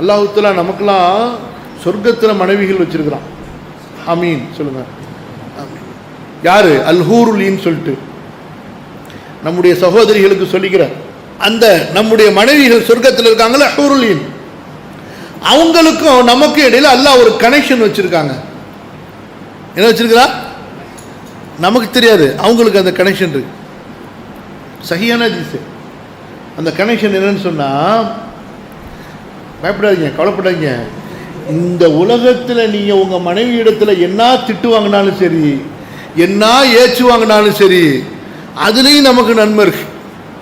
அல்லாஹுத்தலா நமக்கெல்லாம் சொர்க்கத்தில் மனைவிகள் வச்சுருக்கிறான். அமீன் சொல்லுங்கள் யார்? அல்ஹூருலின்னு சொல்லிட்டு. நம்முடைய சகோதரிகளுக்கு சொல்லிக்கிற அந்த நம்முடைய மனைவிகள் சொர்க்கத்தில் இருக்காங்களே ஹூருலின். அவங்களுக்கும் நமக்கும் இடையில் அல்லாஹ் ஒரு கனெக்ஷன் வச்சுருக்காங்க. என்ன வச்சுருக்கிறா? நமக்கு தெரியாது. அவங்களுக்கு அந்த கனெக்ஷன் இருக்கு. சகியான ஹதீஸ். அந்த கனெக்ஷன் என்னன்னு சொன்னால் பயப்படாதீங்க கவலைப்படாதீங்க. இந்த உலகத்தில் நீங்க உங்க மனைவி இடத்துல என்ன திட்டு வாங்கினாலும் சரி என்ன ஏச்சு வாங்கினாலும் சரி அதுலேயும் நமக்கு நன்மை இருக்கு.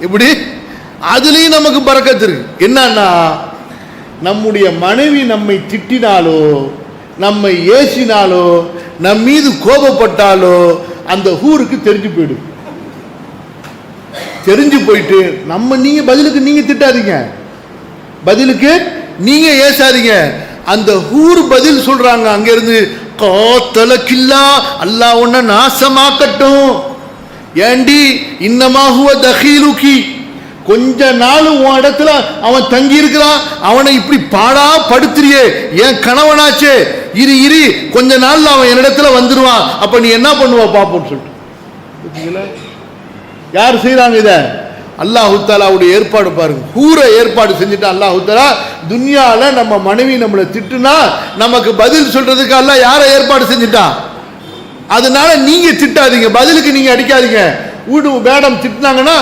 எப்படி? அதுலேயும் நமக்கு பறக்கத்து இருக்கு. என்னன்னா நம்முடைய மனைவி நம்மை திட்டினாலோ நம்மை ஏசினாலோ நம் மீது கோபப்பட்டாலோ அந்த ஊருக்கு தெரிஞ்சு போயிடும். தெரிஞ்சு போயிட்டு நம்ம நீங்க பதிலுக்கு நீங்க திட்டாதீங்க. பதிலுக்கு நீங்க ஏசாதீங்க. அந்த ஊர் பதில் சொல்றாங்க. அங்க இருந்து காத்தல கில்லா அல்லாஹ் உன்னை நாசமாக்கட்டும். ஏண்டி இன்னமாகுவ தஹீலுக்கி கொஞ்ச நாள் உன் இடத்துல அவன் தங்கி இருக்கிறான் அவனை இப்படி பாடா படுத்துறியே. என் கணவனாச்சே. இரு இரு. கொஞ்ச நாள்ல அவன் என்னிடத்துல வந்துருவான். அப்ப நீ என்ன பண்ணுவ? பாப்போம்னு சொல்லிட்டு? யார் செய்றாங்க இத? அல்லாஹுத்தாலாவுடைய ஏற்பாடு பாருங்க. கூற ஏற்பாடு செஞ்சுட்டு அல்லாஹுத்தாலா துன்யாவில் நம்ம மனைவி நம்மளை திட்டுனா நமக்கு பதில் சொல்றதுக்கு அல்ல யாரை ஏற்பாடு செஞ்சுட்டான் அதனால நீங்க திட்டாதீங்க பதிலுக்கு நீங்க அடிக்காதீங்க. வீடு மேடம் திட்டினாங்கன்னா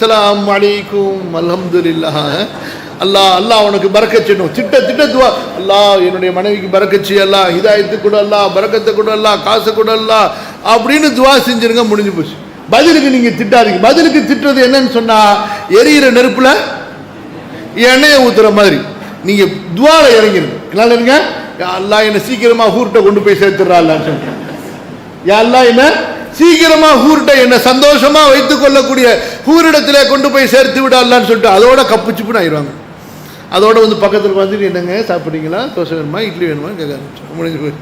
சலாம் அலைக்கும் அல்ஹம்துலில்லாஹ். அல்லாஹ் அல்லாஹ் உனக்கு பறக்கச்சிடும் திட்ட திட்ட துவா. அல்லாஹ் என்னுடைய மனைவிக்கு பறக்கச்சி அல்லா இதாயத்து கூட அல்லா பறக்கத்தை கூட அல்லா காசு கூட அல்லா அப்படின்னு துவா செஞ்சிருங்க முடிஞ்சு போச்சு. பதிலுக்கு நீங்க திட்டாதீங்க. பதிலுக்கு திட்டுறது என்னன்னு சொன்னா எரியிற நெருப்புல எண்ணெயை ஊத்துற மாதிரி. நீங்க துவார இறங்கிருங்க. நல்லா இருங்க. எல்லாம் என்ன சீக்கிரமா ஊர்ட்ட கொண்டு போய் சேர்த்துடுறா அல்லான்னு சொல்லிட்டு யா என்ன சீக்கிரமா ஹூர்ட்ட என்ன சந்தோஷமா வைத்துக் கொள்ளக்கூடிய ஹூரிடத்திலே கொண்டு போய் சேர்த்து விடலான்னு சொல்லிட்டு அதோட கப்பு சிப்புன்னு ஆயிடுவாங்க. அதோட வந்து பக்கத்தில் வந்துட்டு என்னங்க சாப்பிட்றீங்களா? தோசை வேணுமா? இட்லி வேணுமா கேட்க முடிஞ்சு போய்